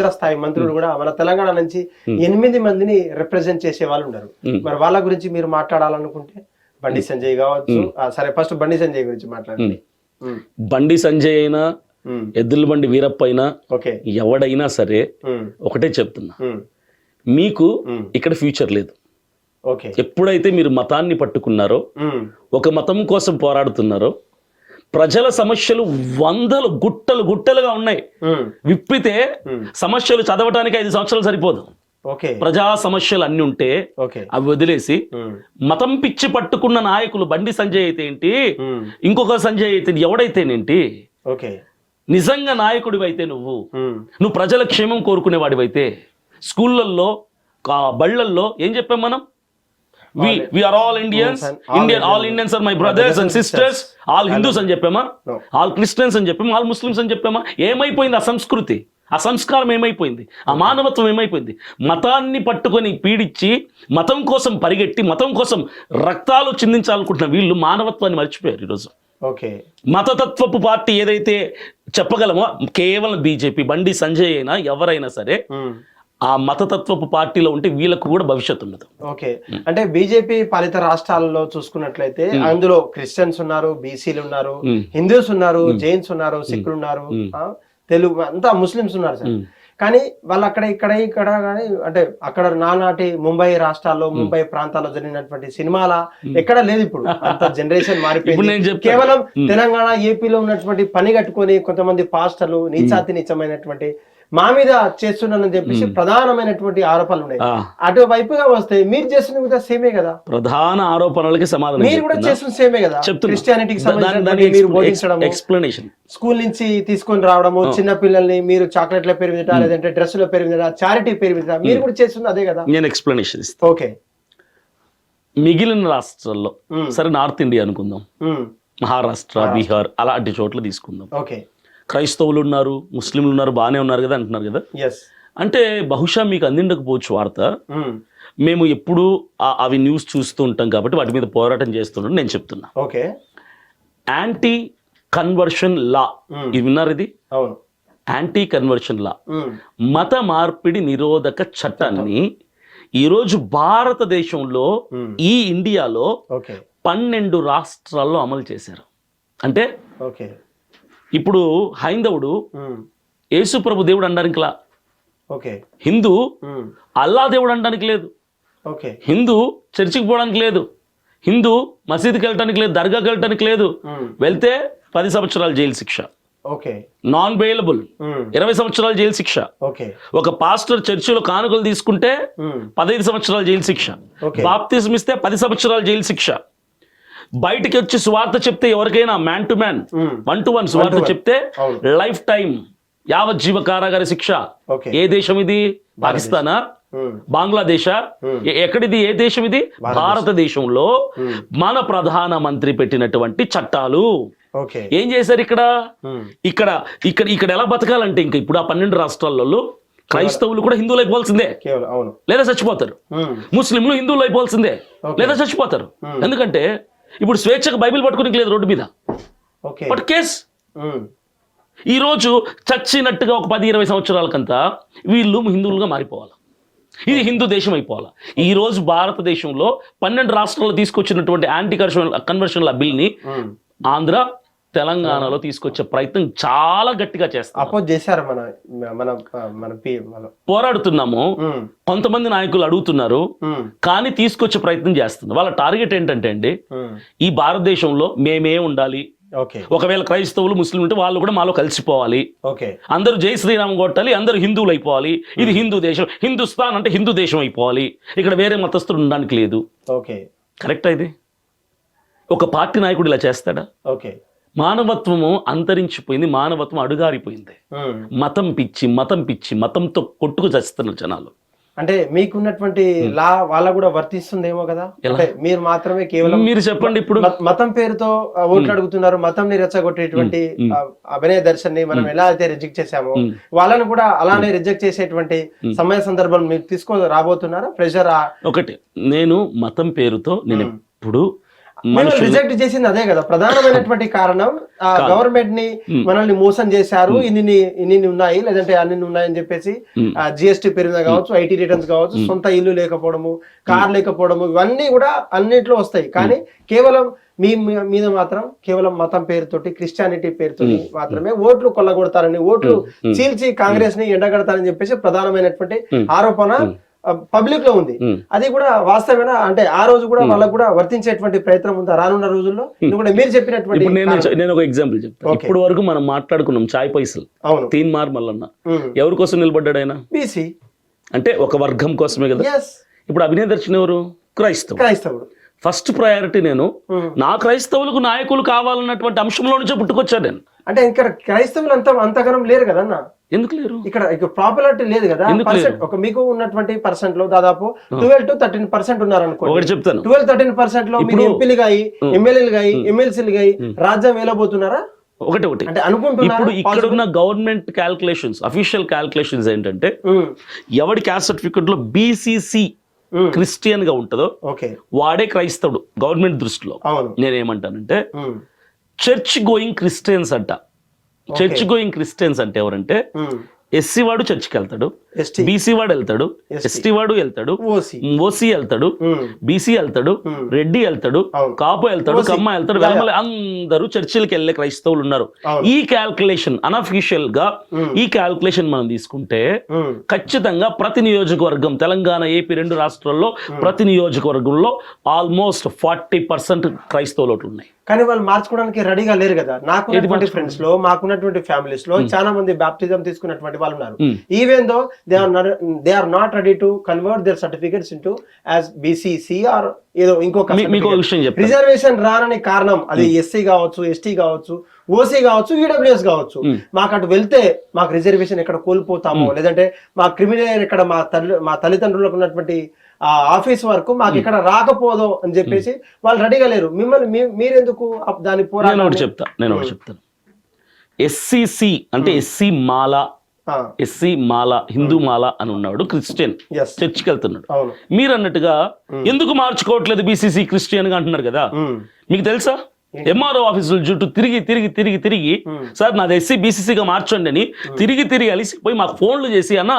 కేంద్ర స్థాయి మంత్రులు కూడా మన తెలంగాణ నుంచి ఎనిమిది మందిని రిప్రజెంట్ చేసే వాళ్ళు ఉన్నారు. మరి వాళ్ళ గురించి మీరు మాట్లాడాలనుకుంటే బండి సంజయ్ కావచ్చు సరే ఫస్ట్ బండి సంజయ్ గురించి మాట్లాడండి. బండి సంజయ్ అయినా. ఎద్దుల బండి వీరప్ప అయినా ఓకే ఎవడైనా సరే. ఒకటే చెప్తున్నా. మీకు. ఇక్కడ ఫ్యూచర్ లేదు ఓకే ఎప్పుడైతే మీరు మతాన్ని పట్టుకున్నారో. ఒక మతం కోసం పోరాడుతున్నారో ప్రజల సమస్యలు వందలు గుట్టలు గుట్టలుగా ఉన్నాయి. విప్పితే. సమస్యలు చదవటానికి ఐదు సంవత్సరాలు సరిపోదు ప్రజా సమస్యలు అన్ని ఉంటే అవి వదిలేసి. మతం పిచ్చి పట్టుకున్న నాయకులు బండి సంజయ్ అయితే ఏంటి. ఇంకొక సంజయ్ అయితే ఎవడైతేనేంటి ఓకే నిజంగా నాయకుడివైతే నువ్వు మ్మ్. నువ్వు ప్రజల క్షేమం కోరుకునేవాడివైతే స్కూళ్ళల్లో బళ్ళల్లో ఏం చెప్పాం మనం we are all Indians Indian all. Indians are my brothers and sisters all Hindus అని చెప్పామా. ఆల్ క్రిస్టియన్స్ అని చెప్పామా? ఆల్ ముస్లిమ్స్ అని చెప్పామా? ఏమైపోయింది ఆ సంస్కృతి? ఆ సంస్కారం ఏమైపోయింది? ఆ మానవత్వం ఏమైపోయింది? మతాన్ని పట్టుకొని పీడించి మతం కోసం పరిగెట్టి మతం కోసం రక్తాలు చిందించాలనుకుంటున్న వీళ్ళు మానవత్వాన్ని మర్చిపోయారు ఈరోజు. ఓకే మతతత్వపు పార్టీ ఏదైతే చెప్పగలమో కేవలం బీజేపీ బండి సంజయ్ అయినా ఎవరైనా సరే మ్మ్. ఆ మతతత్వపు పార్టీలో ఉంటే వీళ్ళకు కూడా భవిష్యత్తు ఉండదు ఓకే. అంటే బీజేపీ పాలిత రాష్ట్రాలలో చూసుకున్నట్లయితే అందులో క్రిస్టియన్స్ ఉన్నారు బీసీలు ఉన్నారు. హిందూస్ ఉన్నారు జైన్స్ ఉన్నారు సిక్కులు ఉన్నారు తెలుగు అంతా ముస్లిమ్స్ ఉన్నారు సార్. కానీ వాళ్ళు అక్కడ ఇక్కడ ఇక్కడ కానీ అంటే అక్కడ నానాటి ముంబై రాష్ట్రాల్లో ముంబై ప్రాంతాల్లో జరిగినటువంటి సినిమాల ఎక్కడ లేదు ఇప్పుడు. అంత జనరేషన్ మారిపోయింది. కేవలం తెలంగాణ ఏపీలో ఉన్నటువంటి పని కట్టుకొని కొంతమంది పాస్టర్లు నీచాతి నీచమైనటువంటి మా మీద చేస్తున్నానని చెప్పేసి ప్రధానమైనటువంటి ఆరోపణలు ఉన్నాయి. అటువైపుగా వస్తే మీరు చేస్తున్నది కూడా సేమే కదా. ప్రధాన ఆరోపణలకి సమాధానం మీరు కూడా. చేస్తున్న సేమే కదా. క్రిస్టియానిటీకి సంబంధించిన ఎక్స్ప్లెనేషన్ స్కూల్ నుంచి తీసుకొని రావడము చిన్న పిల్లల్ని మీరు చాక్లెట్ల పేరు మీద లేదంటే డ్రెస్సుల పేరు మీద చారిటీ పేరు మీద మీరు కూడా చేస్తుంది అదే కదా. నేను ఎక్స్ప్లెనేషన్ ఇస్తాను ఓకే. మిగిలిన రాష్ట్రాల్లో. సరే నార్త్ ఇండియా అనుకుందాం. మహారాష్ట్ర. బీహార్ అలాంటి చోట్ల తీసుకుందాం. ఓకే. క్రైస్తవులు ఉన్నారు ముస్లింలు ఉన్నారు బాగానే ఉన్నారు కదా అంటున్నారు కదా? అంటే బహుశా మీకు అందిండకపోవచ్చు వార్త. ఉమ్, మేము ఎప్పుడు అవి న్యూస్ చూస్తూ ఉంటాం కాబట్టి వాటి మీద పోరాటం చేస్తున్నాం నేను చెప్తున్నా. Okay anti conversion law. ఇది విన్నారు ఇది? అవును. యాంటీ కన్వర్షన్ లా మత మార్పిడి నిరోధక చట్టాన్ని ఈరోజు భారతదేశంలో మ్మ్. ఈ ఇండియాలో పన్నెండు రాష్ట్రాల్లో అమలు చేశారు. అంటే ఓకే ఇప్పుడు హైందవుడు ఉమ్, యేసుప్రభు దేవుడు అనడానికి లా. ఓకే. హిందూ అల్లా దేవుడు అనడానికి లేదు. ఓకే. హిందూ చర్చికి పోవడానికి లేదు. హిందూ మసీదుకి వెళ్ళటానికి లేదు దర్గాకి వెళ్ళటానికి లేదు. వెళ్తే పది సంవత్సరాలు జైలు శిక్ష. ఓకే. Non bailable. ఇరవై సంవత్సరాలు జైలు శిక్ష. ఓకే. ఒక పాస్టర్ చర్చిలో కానుకలు తీసుకుంటే పదహైదు సంవత్సరాలు జైలు శిక్ష. బాప్తిజం ఇస్తే పది సంవత్సరాలు జైలు శిక్ష. బయటికి వచ్చి సువార్త చెప్తే ఎవరికైనా? Man to man one to one one. చెప్తే. లైఫ్ టైం యావజ్జీవ కారాగార శిక్ష. ఏ దేశం ఇది? పాకిస్తానా? ఉమ్, బంగ్లాదేశ్? Hmm. ఎక్కడిది? ఏ దేశం ఇది? భారతదేశంలో Hmm. మన ప్రధాన మంత్రి పెట్టినటువంటి చట్టాలు. ఏం చేశారు ఇక్కడ? ఇక్కడ ఇక్కడ ఇక్కడ ఎలా బతకాలంటే ఇంకా ఇప్పుడు ఆ పన్నెండు రాష్ట్రాలలో క్రైస్తవులు కూడా హిందువులు అయిపోవాల్సిందే. లేదా చచ్చిపోతారు. ముస్లింలు హిందువులు అయిపోవాల్సిందే. లేదా చచ్చిపోతారు. Hmm. ఎందుకంటే ఇప్పుడు స్వేచ్ఛకు బైబిల్ పట్టుకుని లేదు రోడ్డు మీద. ఓకే. బట్ కేస్ ఉమ్, ఈ రోజు చచ్చినట్టుగా ఒక పది ఇరవై సంవత్సరాలకంతా వీళ్ళు హిందువులుగా మారిపోవాలి. ఇది హిందూ దేశం అయిపోవాలి. ఈ రోజు భారతదేశంలో పన్నెండు రాష్ట్రాల్లో తీసుకొచ్చినటువంటి యాంటీ కన్వర్షన్ కన్వర్షన్ల బిల్ని. ఆంధ్ర తెలంగాణలో తీసుకొచ్చే ప్రయత్నం చాలా గట్టిగా చేస్తాం అపోజ్ చేశారు మన మన మన పోరాడుతున్నాము. కొంతమంది నాయకులు అడుగుతున్నారు. కానీ తీసుకొచ్చే ప్రయత్నం చేస్తుంది వాళ్ళ టార్గెట్ ఏంటంటే అండి ఈ భారతదేశంలో మేమే ఉండాలి. ఒకవేళ క్రైస్తవులు ముస్లింలు ఉంటే వాళ్ళు కూడా మాలో కలిసిపోవాలి. ఓకే. అందరూ జై శ్రీరామ్ కొట్టాలి అందరూ హిందువులు అయిపోవాలి. ఇది హిందూ దేశం. హిందుస్థాన్ అంటే హిందూ దేశం అయిపోవాలి. ఇక్కడ వేరే మతస్థులు ఉండడానికి లేదు. ఓకే. కరెక్టా ఇది? ఒక పార్టీ నాయకుడు ఇలా చేస్తాడా? ఓకే. మానవత్వము అంతరించిపోయింది మానవత్వం అడుగారిపోయింది. మతం పిచ్చి మతం పిచ్చి మతంతో కొట్టుకు చస్తున్నారు జనాలు. అంటే మీకున్నటువంటి లా వాళ్ళ కూడా వర్తిస్తుందేమో కదా? అంటే మీరు మాత్రమే కేవలం మీరు చెప్పండి ఇప్పుడు. మత- పేరుతో ఓట్లు అడుగుతున్నారు మతం ని రెచ్చగొట్టేటువంటి అభినయ దర్శన్ని మనం ఎలా అయితే రిజెక్ట్ చేశామో. వాళ్ళని కూడా అలానే రిజెక్ట్ చేసేటువంటి సమయ సందర్భం మీరు తీసుకో రాబోతున్నారా? ప్రెషర్ ఒకటి నేను మతం పేరుతో నేను ఎప్పుడు మనుషులు రిజెక్ట్ చేసింది అదే కదా. ప్రధానమైనటువంటి కారణం ఆ గవర్నమెంట్ని మనల్ని మోసం చేశారు. ఇన్ని ఇన్ని ఉన్నాయి లేదంటే అన్ని ఉన్నాయని చెప్పేసి జిఎస్టీ పెరిగిన కావచ్చు ఐటీ రిటర్న్స్ కావచ్చు సొంత ఇల్లు లేకపోవడము కార్ లేకపోవడము ఇవన్నీ కూడా అన్నిట్లో వస్తాయి. కానీ కేవలం మీ మీ- మీద మాత్రం కేవలం మతం పేరుతోటి క్రిస్టియానిటీ పేరుతోటి మాత్రమే ఓట్లు కొల్లగొడతారని ఓట్లు చీల్చి కాంగ్రెస్ని ఎండగడతారని చెప్పేసి ప్రధానమైనటువంటి ఆరోపణ పబ్లిక్లో ఉంది. అది కూడా వాస్తవమైన? అంటే ఆ రోజు కూడా వాళ్ళకు కూడా వర్తించేటువంటి ప్రయత్నం ఉందా? రానున్న రోజుల్లో? కూడా మీరు చెప్పినటువంటి నేను నేను ఒక ఎగ్జాంపుల్ చెప్తాను. ఇప్పుడు వరకు మనం మాట్లాడుకున్నాం చాయ్ పైసలు. తీన్ మార్ మల్లన్న. ఎవరి కోసం నిలబడ్డాడు ఆయన? బీసీ అంటే ఒక వర్గం కోసమే కదా. ఇప్పుడు అభినయ దర్శన్ ఎవరు? క్రైస్తవుడు. క్రైస్తవుడు. ఫస్ట్ ప్రయారిటీ నేను. నా క్రైస్తవులకు నాయకులు కావాలన్నటువంటి అంశంలో నుంచే పుట్టుకొచ్చాను నేను. అంటే ఇక్కడ క్రైస్తవులు అంత అంతగనం లేరు కదా అన్న ఎందుకు లేరు? ఇక్కడ ఇక్కడ పాపులారిటీ లేదు కదా. ఒక మీకు ఉన్నటువంటి పర్సెంట్లో దాదాపు ట్వెల్వ్ టు థర్టీన్ పర్సెంట్ ఉన్నారు అనుకోండి ఒకటి చెప్తాను. ట్వెల్వ్ థర్టీన్ పర్సెంట్లో మీరు ఎంపీలుగా అయ్యి ఎమ్మెల్యేలుగా అయ్యి ఎమ్మెల్సీలుగా అయ్యి రాజ్యం వెళ్ళబోతున్నారా ఒకటి ఒకటి. అంటే అనుకుంటున్నారు? ఇప్పుడు ఇక్కడ ఉన్న గవర్నమెంట్ క్యాల్కులేషన్స్ అఫీషియల్ క్యాల్కులేషన్స్ ఏంటంటే ఎవడి క్యాస్ట్ సర్టిఫికెట్లో బీసీసీ క్రిస్టియన్గా ఉంటుందో ఓకే. వాడే క్రైస్తవుడు గవర్నమెంట్ దృష్టిలో. నేనేమంటానంటే. చర్చ్ గోయింగ్ క్రిస్టియన్స్ అంట. చర్చ్ గోయింగ్ క్రిస్టియన్స్ అంటే ఎవరంటే. ఎస్సీ వాడు చర్చ్కి వెళ్తాడు బీసీ వాడు వెళ్తాడు ఎస్టీ. వాడు వెళ్తాడు ఓసీ. ఓసీ వెళ్తాడు. బీసీ వెళ్తాడు రెడ్డి వెళ్తాడు. కాపు వెళ్తాడు కమ్మ వెళ్తాడు వెలమల అందరూ చర్చిలకు వెళ్ళే క్రైస్తవులు ఉన్నారు. ఈ క్యాల్కులేషన్ అనఫీషియల్గా ఈ క్యాల్కులేషన్ మనం తీసుకుంటే. ఖచ్చితంగా ప్రతి నియోజకవర్గం తెలంగాణ ఏపీ రెండు రాష్ట్రాల్లో ప్రతి నియోజకవర్గంలో ఆల్మోస్ట్ ఫార్టీ పర్సెంట్ క్రైస్తవులు ఉన్నాయి. కానీ వాళ్ళు మార్చుకోవడానికి రెడీగా లేరు కదా. నాకున్నటువంటి ఫ్రెండ్స్లో మాకున్నటువంటి ఫ్యామిలీస్లో చాలా మంది బాప్టిజం తీసుకున్నటువంటి వాళ్ళు ఉన్నారు. Hmm. Though are they are not ready to convert their certificates into as BCC or ఏదో ఇంకొక రిజర్వేషన్ రానని కారణం అది ఎస్సీ కావచ్చు ఎస్టీ కావచ్చు ఓసీ కావచ్చు ఈడబ్ల్యూఎస్ కావచ్చు. మాకు అటు వెళ్తే మాకు రిజర్వేషన్ ఎక్కడ కోల్పోతామో లేదంటే మా క్రిమినల్ ఇక్కడ మా తల్లి మా తల్లిదండ్రులకు ఉన్నటువంటి ఆ ఆఫీస్ వరకు మాకు ఇక్కడ రాకపోదో అని చెప్పేసి వాళ్ళు రెడీగా లేరు. మిమ్మల్ని మీరెందుకు దాని పోరాటం చెప్తా నేను ఒకటి చెప్తాను. ఎస్సీసీ అంటే ఎస్సీ మాల ఎస్సీ మాల హిందూ మాల అని ఉన్నాడు క్రిస్టియన్. చర్చికి వెళ్తున్నాడు మీరు అన్నట్టుగా ఎందుకు మార్చుకోవట్లేదు బీసీసీ క్రిస్టియన్గా అంటున్నారు కదా. మీకు తెలుసా? ఎంఆర్ఓ ఆఫీసుల చుట్టూ తిరిగి తిరిగి తిరిగి తిరిగి సార్ నాది ఎస్సీ బీసీసీగా మార్చండి అని తిరిగి తిరిగి అలిసిపోయి మాకు ఫోన్లు చేసి అన్న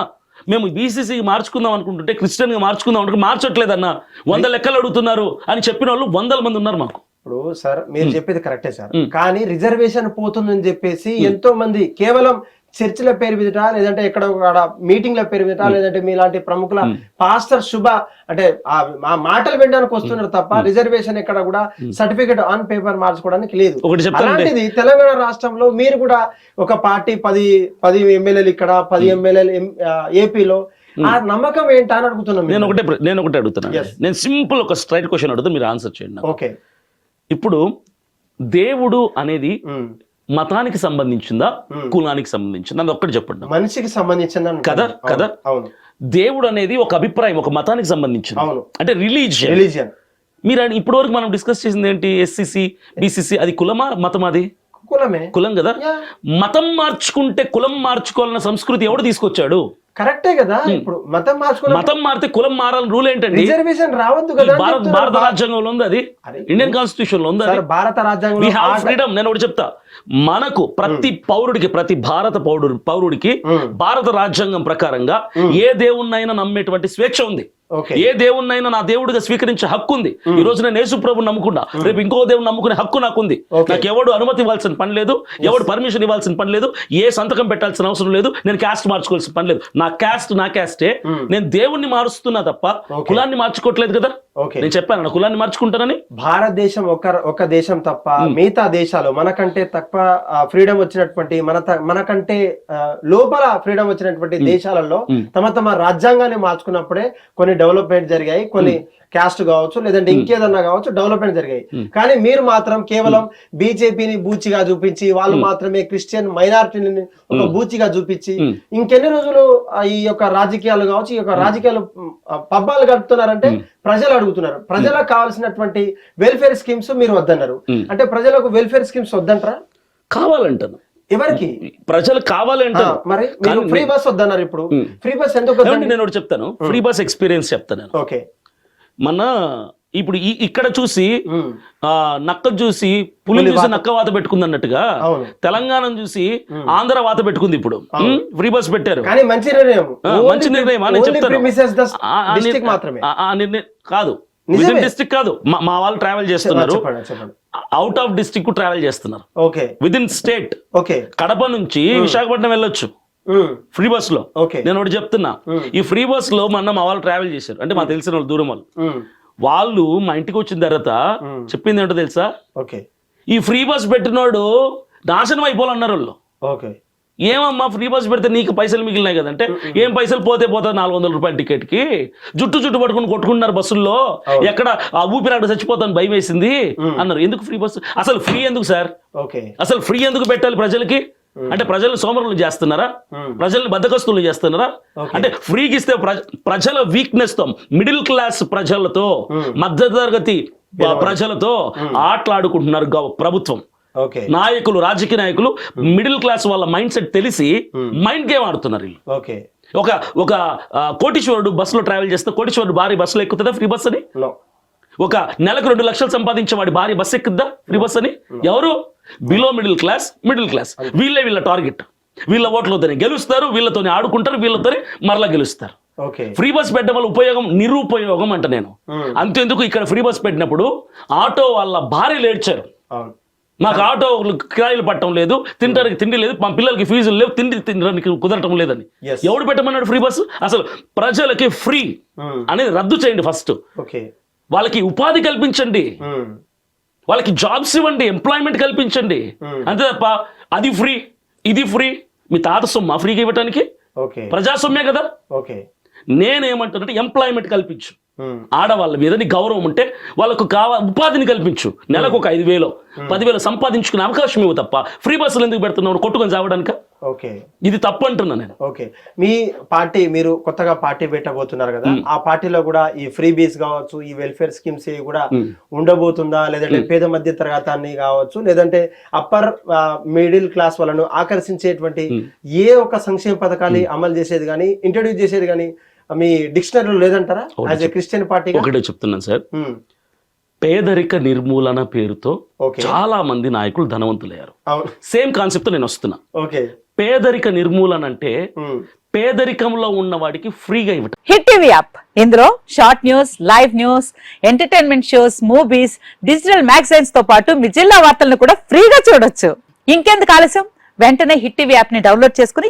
మేము బీసీసీ మార్చుకుందాం అనుకుంటుంటే క్రిస్టియన్గా మార్చుకుందాం అనుకుంటే మార్చట్లేదన్న వంద లెక్కలు అడుగుతున్నారు అని చెప్పిన వాళ్ళు వందల మంది ఉన్నారు మాకు. ఇప్పుడు సార్ మీరు చెప్పేది కరెక్టే సార్. కానీ రిజర్వేషన్ పోతుందని చెప్పేసి ఎంతో మంది కేవలం చర్చిల పేరు మీదట లేదంటే ఎక్కడ మీటింగ్ల పేరు మీదట లేదంటే మీలాంటి ప్రముఖుల పాస్టర్ శుభ అంటే ఆ- మాటలు వినడానికి వస్తున్నారు తప్ప రిజర్వేషన్ ఎక్కడ కూడా సర్టిఫికేట్ ఆన్ పేపర్ మార్చుకోవడానికి లేదు. అలాంటిది తెలంగాణ రాష్ట్రంలో మీరు కూడా ఒక పార్టీ పది పది ఎమ్మెల్యేలు ఇక్కడ పది ఎమ్మెల్యేలు ఏపీలో ఆ నమ్మకం ఏంటా అని అడుగుతున్నాం నేను ఒకటే నేను ఒకటే అడుగుతున్నాను. నేను సింపుల్ ఒక స్ట్రైట్ క్వశ్చన్ అడుగుతా మీరు ఆన్సర్ చేయండి. ఓకే. ఇప్పుడు దేవుడు అనేది మతానికి సంబంధించిందా? కులానికి సంబంధించిందా? అది ఒక్కటి చెప్పండి. మనిషికి సంబంధించిన కదా? కదా? అవును దేవుడు అనేది ఒక అభిప్రాయం ఒక మతానికి సంబంధించింది. అంటే రిలీజియన్. రిలీజియన్. మీరు అని- ఇప్పటి వరకు మనం డిస్కస్ చేసింది ఏంటి? ఎస్సిసి బీసీసీ అది కులమా మతం అది? కులమే. కులం కదా. మతం మార్చుకుంటే కులం మార్చుకోవాలన్న సంస్కృతి ఎవడు తీసుకొచ్చాడు? కరెక్టే కదా? ఇప్పుడు మతం మార్చుకున్న మతం మారితే కులం మారాలని రూల్ ఏంటండి? రిజర్వేషన్ రావద్దు కదా భారత. భారత రాజ్యాంగంలో ఉంది అది. ఇండియన్ కాన్స్టిట్యూషన్లో ఉంది అది. భారత ఆర్డర్- ఫ్రీడమ్ నేను ఒకటి చెప్తా. మనకు ప్రతి పౌరుడికి ప్రతి భారత పౌరుడు పౌరుడికి. భారత రాజ్యాంగం ప్రకారంగా ఏ దేవుణ్ణైనా నమ్మేటువంటి స్వేచ్ఛ ఉంది. ఏ దేవుణ్ణైనా నా దేవుడిగా స్వీకరించే హక్కు ఉంది. ఈ రోజు నేను యేసు ప్రభు నమ్ముకున్నా. రేపు ఇంకో దేవుడు నమ్ముకునే హక్కు నాకుంది. నాకు ఎవడు అనుమతి ఇవ్వాల్సిన పని లేదు ఎవడు పర్మిషన్ ఇవ్వాల్సిన పని లేదు ఏ సంతకం పెట్టాల్సిన అవసరం లేదు నేను క్యాస్ట్ మార్చుకోవాల్సిన పని లేదు. నా క్యాస్ట్ నా క్యాస్టే. నేను దేవుణ్ణి మారుస్తున్నా తప్ప. కులాన్ని మార్చుకోవట్లేదు కదా? ఓకే నేను చెప్పాను నా కులాన్ని మార్చుకుంటానని? భారతదేశం ఒక ఒక దేశం తప్ప మిగతా దేశాలు మనకంటే తక్కువ ఫ్రీడమ్ వచ్చినటువంటి మన మనకంటే లోపల ఫ్రీడమ్ వచ్చినటువంటి దేశాలలో తమ తమ రాజ్యాంగాన్ని మార్చుకున్నప్పుడే కొన్ని డెవలప్మెంట్ జరిగాయి. కొన్ని క్యాస్ట్ కావచ్చు లేదంటే ఇంకేదన్నా కావచ్చు డెవలప్మెంట్ జరిగాయి. కానీ మీరు మాత్రం కేవలం బీజేపీని బూచిగా చూపించి వాళ్ళు మాత్రమే క్రిస్టియన్ మైనారిటీని ఒక బూచిగా చూపించి ఇంకెన్ని రోజులు ఈ యొక్క రాజకీయాలు కావచ్చు ఈ యొక్క రాజకీయాలు పబ్బాలు గడుపుతున్నారంటే ప్రజలు అడుగుతున్నారు. ప్రజలకు కావాల్సినటువంటి వెల్ఫేర్ స్కీమ్స్ మీరు వద్దన్నారు. అంటే ప్రజలకు వెల్ఫేర్ స్కీమ్స్ వద్దంటారా? కావాలంటాను. ఎవరికి? ప్రజలు ఆ, కావాలంటాను మరి ఫ్రీ బస్ వద్దన్నారు ఇప్పుడు. ఫ్రీ బస్ ఎందుకు నేను ఒకటి చెప్తాను. ఫ్రీ బస్ ఎక్స్పీరియన్స్ చెప్తాను నేను. ఓకే. మన ఇప్పుడు ఈ ఇక్కడ చూసి నక్క చూసి పులి చూసి నక్క వాత పెట్టుకుంది అన్నట్టుగా తెలంగాణ చూసి ఆంధ్ర వాత పెట్టుకుంది ఇప్పుడు. ఫ్రీ బస్ పెట్టారు. మంచి నిర్ణయం. చెప్తాను. కాదు. డిస్ట్రిక్ట్ కాదు. మా వాళ్ళు ట్రావెల్ చేస్తున్నారు. అవుట్ ఆఫ్ డిస్ట్రిక్ట్ ట్రావెల్ చేస్తున్నారు. Okay within state okay Kadapa నుంచి విశాఖపట్నం వెళ్ళొచ్చు. ఫ్రీ బస్లో. ఓకే నేను ఒకటి చెప్తున్నా. Hmm. ఈ ఫ్రీ బస్లో మొన్న మా వాళ్ళు ట్రావెల్ చేశారు. అంటే మా తెలిసిన వాళ్ళు దూరం వాళ్ళు. వాళ్ళు మా ఇంటికి వచ్చిన తర్వాత Hmm. చెప్పింది ఏంటో తెలుసా? ఓకే ఈ ఫ్రీ బస్ పెట్టినోడు నాశనం అయిపోవాలన్నారు వాళ్ళు. ఓకే ఏమమ్మా ఫ్రీ బస్ పెడితే నీకు పైసలు మిగిలినాయి కదంటే ఏం పైసలు పోతే పోతే నాలుగు వందల రూపాయల టికెట్కి? జుట్టు జుట్టు పట్టుకుని కొట్టుకున్నారు బస్సుల్లో. ఎక్కడ ఆ ఊపిరాడు చచ్చిపోతాను భయం వేసింది అన్నారు. ఎందుకు ఫ్రీ బస్సు అసలు ఫ్రీ ఎందుకు సార్? ఓకే. అసలు ఫ్రీ ఎందుకు పెట్టాలి ప్రజలకి? అంటే ప్రజలు సోమరులు చేస్తున్నారా? ప్రజల్ని బద్దకస్తులు చేస్తున్నారా. అంటే ఫ్రీకి ఇస్తే ప్రజ- ప్రజల వీక్నెస్తో మిడిల్ క్లాస్ ప్రజలతో మధ్యతరగతి ప- ప్రజలతో ఆటలాడుకుంటున్నారు ప్రభుత్వం. నాయకులు రాజకీయ నాయకులు మిడిల్ క్లాస్ వాళ్ళ మైండ్ సెట్ తెలిసి మైండ్ గేమ్ ఆడుతున్నారు వీళ్ళు. ఓకే ఒక ఒక కోటీశ్వరుడు బస్సులో ట్రావెల్ చేస్తే కోటీశ్వరుడు భారీ బస్సులో ఎక్కుతుందా? ఫ్రీ బస్ అని? ఒక నెలకు రెండు లక్షలు సంపాదించే వాడి భారీ బస్ ఎక్కుద్దా? ఫ్రీ బస్ అని? ఎవరు? Below middle class middle class వీళ్ళే వీళ్ళ టార్గెట్ వీళ్ళ ఓట్లతోనే గెలుస్తారు వీళ్ళతోనే ఆడుకుంటారు వీళ్ళతోనే మరలా గెలుస్తారు. ఫ్రీ బస్ పెట్టడం వల్ల ఉపయోగం నిరుపయోగం అంట నేను. Hmm. అంతెందుకు ఇక్కడ ఫ్రీ బస్ పెట్టినప్పుడు ఆటో వాళ్ళ భార్యలు ఏడ్చారు. మాకు ఆటో కిరాయిలు పట్టడం లేదు తినడానికి తిండి లేదు మా పిల్లలకి ఫీజులు లేవు తిండి తినడానికి కుదరటం లేదని. ఎవడు పెట్టమన్నాడు ఫ్రీ బస్సు? అసలు ప్రజలకి ఫ్రీ అనేది రద్దు చేయండి ఫస్ట్ ఓకే. వాళ్ళకి ఉపాధి కల్పించండి. వాళ్ళకి జాబ్స్ ఇవ్వండి ఎంప్లాయ్మెంట్ కల్పించండి. అంతే తప్ప అది ఫ్రీ ఇది ఫ్రీ మీ తాత సొమ్మ ఫ్రీగా ఇవ్వటానికి ఓకే. ప్రజాస్వామ్యే కదా? ఓకే. నేనేమంటానంటే ఎంప్లాయ్మెంట్ కల్పించు. ఆడవాళ్ళ మీద నీ గౌరవం ఉంటే వాళ్ళకు కావ ఉపాధిని కల్పించు. నెలకు ఒక ఐదు వేలు. పదివేలు సంపాదించుకునే అవకాశం ఇవ్వు తప్ప. ఫ్రీ బస్సులు ఎందుకు పెడుతున్నావు? కొట్టుకొని చావడానిక? ఓకే. ఇది తప్పు అంటున్నా నేను. ఓకే. మీ పార్టీ మీరు కొత్తగా పార్టీ పెట్టబోతున్నారు కదా ఆ పార్టీలో కూడా ఈ ఫ్రీ బీస్ కావచ్చు ఈ వెల్ఫేర్ స్కీమ్స్ కూడా ఉండబోతుందా? లేదంటే పేద మధ్య తరగతాన్ని కావచ్చు లేదంటే అప్పర్ మిడిల్ క్లాస్ వాళ్ళను ఆకర్షించేటువంటి ఏ ఒక్క సంక్షేమ పథకాన్ని అమలు చేసేది కానీ ఇంట్రడ్యూస్ చేసేది కానీ మీ డిక్షనరీలో లేదంటారా? యాజ్ ఎ క్రిస్టియన్ పార్టీ ఒకటే చెప్తున్నాను సార్. పేదరిక నిర్మూలన పేరుతో చాలా మంది నాయకులు ధనవంతులయ్యారు. సేమ్ కాన్సెప్ట్ నేను వస్తున్నా. ఓకే పేదరిక నిర్మూలన అంటే ఉమ్, పేదరికంలో ఉన్న వాడికి ఫ్రీగా ఇవ్వటం. హిట్ టీవీ యాప్ ఇందులో short news live news entertainment shows movies digital మ్యాగజైన్స్తో పాటు మీ జిల్లా వార్తలను కూడా ఫ్రీగా చూడొచ్చు. ఇంకెందుకు ఆలస్యం? వెంటనే హిట్ టీవీ యాప్ని డౌన్లోడ్ చేసుకుని